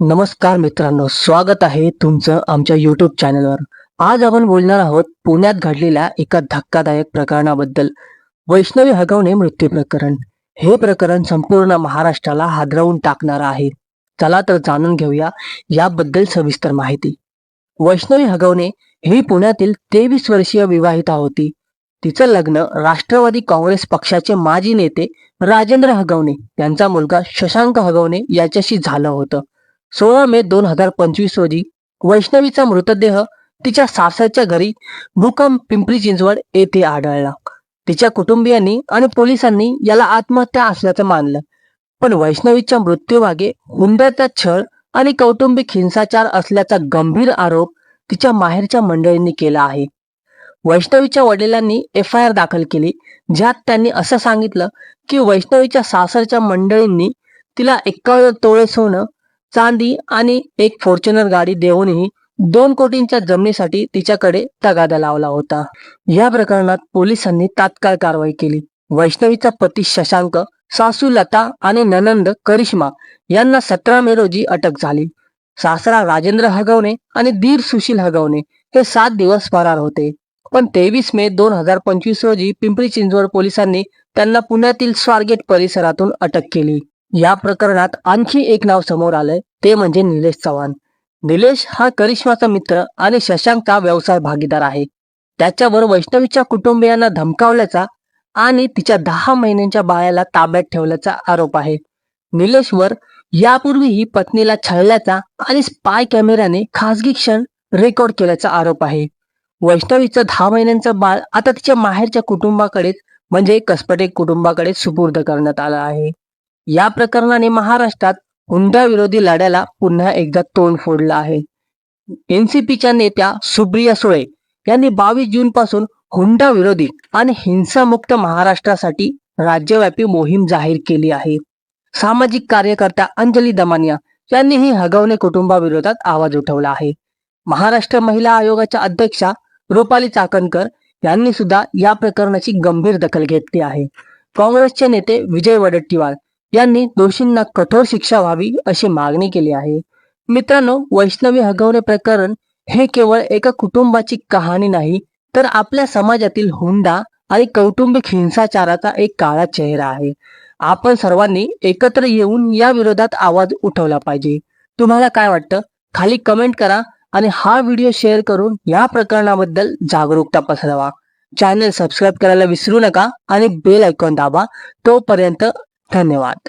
नमस्कार मित्रांनो स्वागत आहे तुमचं आमच्या युट्यूब चॅनलवर आज आपण बोलणार आहोत पुण्यात घडलेल्या एका धक्कादायक प्रकरणाबद्दल. वैष्णवी हगवणे मृत्यू प्रकरण. हे प्रकरण संपूर्ण महाराष्ट्राला हादरवून टाकणार आहे. चला तर जाणून घेऊया याबद्दल सविस्तर माहिती. वैष्णवी हगवणे ही पुण्यातील तेवीस वर्षीय विवाहिता होती. तिचं लग्न राष्ट्रवादी काँग्रेस पक्षाचे माजी नेते राजेंद्र हगवणे यांचा मुलगा शशांक हगवणे याच्याशी झालं होतं. सोळा मे दोन हजार पंचवीस रोजी वैष्णवीचा मृतदेह तिच्या सासरच्या घरी भूकंप पिंपरी चिंचवड येथे आढळला. तिच्या कुटुंबियांनी आणि पोलिसांनी याला आत्महत्या असल्याचं मानलं. पण वैष्णवीच्या मृत्यूमागे हुंड्याचा छळ आणि कौटुंबिक हिंसाचार असल्याचा गंभीर आरोप तिच्या माहेरच्या मंडळींनी केला आहे. वैष्णवीच्या वडिलांनी एफ आय आर दाखल केली ज्यात त्यांनी असं सांगितलं की वैष्णवीच्या सासरच्या मंडळींनी तिला एकावन्न तोळे सोनं चांदी आणि एक फॉर्च्युनर गाडी देऊनही दोन कोटींच्या जमिनीसाठी तिच्याकडे तगादा लावला होता. या प्रकरणात पोलिसांनी तात्काळ कारवाई केली. वैष्णवीचा पती शशांक सासू लता आणि ननंद करिश्मा यांना सतरा मे रोजी अटक झाली. सासरा राजेंद्र हगवणे आणि दीर सुशील हगवणे हे सात दिवस फरार होते. पण तेवीस मे दोन हजार पंचवीस रोजी पिंपरी चिंचवड पोलिसांनी त्यांना पुण्यातील स्वारगेट परिसरातून अटक केली. या प्रकरणात आणखी एक नाव समोर आलंय ते म्हणजे निलेश चव्हाण. निलेश हा करिश्माचा मित्र आणि शशांकचा व्यवसाय भागीदार आहे. त्याच्यावर वैष्णवीच्या कुटुंबियांना धमकावल्याचा आणि तिच्या दहा महिन्यांच्या बाळाला ताब्यात ठेवल्याचा आरोप आहे. निलेशवर यापूर्वीही पत्नीला छळल्याचा आणि स्पाय कॅमेऱ्याने खासगी क्षण रेकॉर्ड केल्याचा आरोप आहे. वैष्णवीचं दहा महिन्यांचं बाळ आता तिच्या माहेरच्या कुटुंबाकडेच म्हणजे कसपटे कुटुंबाकडे सुपूर्द करण्यात आलं आहे. या प्रकरणाने महाराष्ट्रात हुंडा विरोधी लढ्याला पुन्हा एकदा तोंड फोडलं आहे. एनसीपीच्या नेत्या सुप्रिया सुळे यांनी बावीस जून पासून हुंडा विरोधी आणि हिंसामुक्त महाराष्ट्रासाठी राज्यव्यापी मोहीम जाहीर केली आहे. सामाजिक कार्यकर्त्या अंजली दमानिया यांनीही हगवणे कुटुंबाविरोधात आवाज उठवला आहे. महाराष्ट्र महिला आयोगाच्या अध्यक्षा रुपाली चाकणकर यांनी सुद्धा या प्रकरणाची गंभीर दखल घेतली आहे. काँग्रेसचे नेते विजय वडेट्टीवार यांनी दोषींना कठोर शिक्षा व्हावी अशी मागणी केली आहे. मित्रांनो वैष्णवी हगवणे प्रकरण हे केवळ एका कुटुंबाची कहाणी नाही तर आपल्या समाजातील हुंडा आणि कौटुंबिक हिंसाचाराचा एक काळा चेहरा आहे. आपण सर्वांनी एकत्र येऊन या विरोधात आवाज उठवला पाहिजे. तुम्हाला काय वाटतं? खाली कमेंट करा आणि हा व्हिडिओ शेअर करून या प्रकरणाबद्दल जागरूकता पसरवा. चॅनल सबस्क्राईब करायला विसरू नका आणि बेल ऐकून दाबा तोपर्यंत धन्यवाद.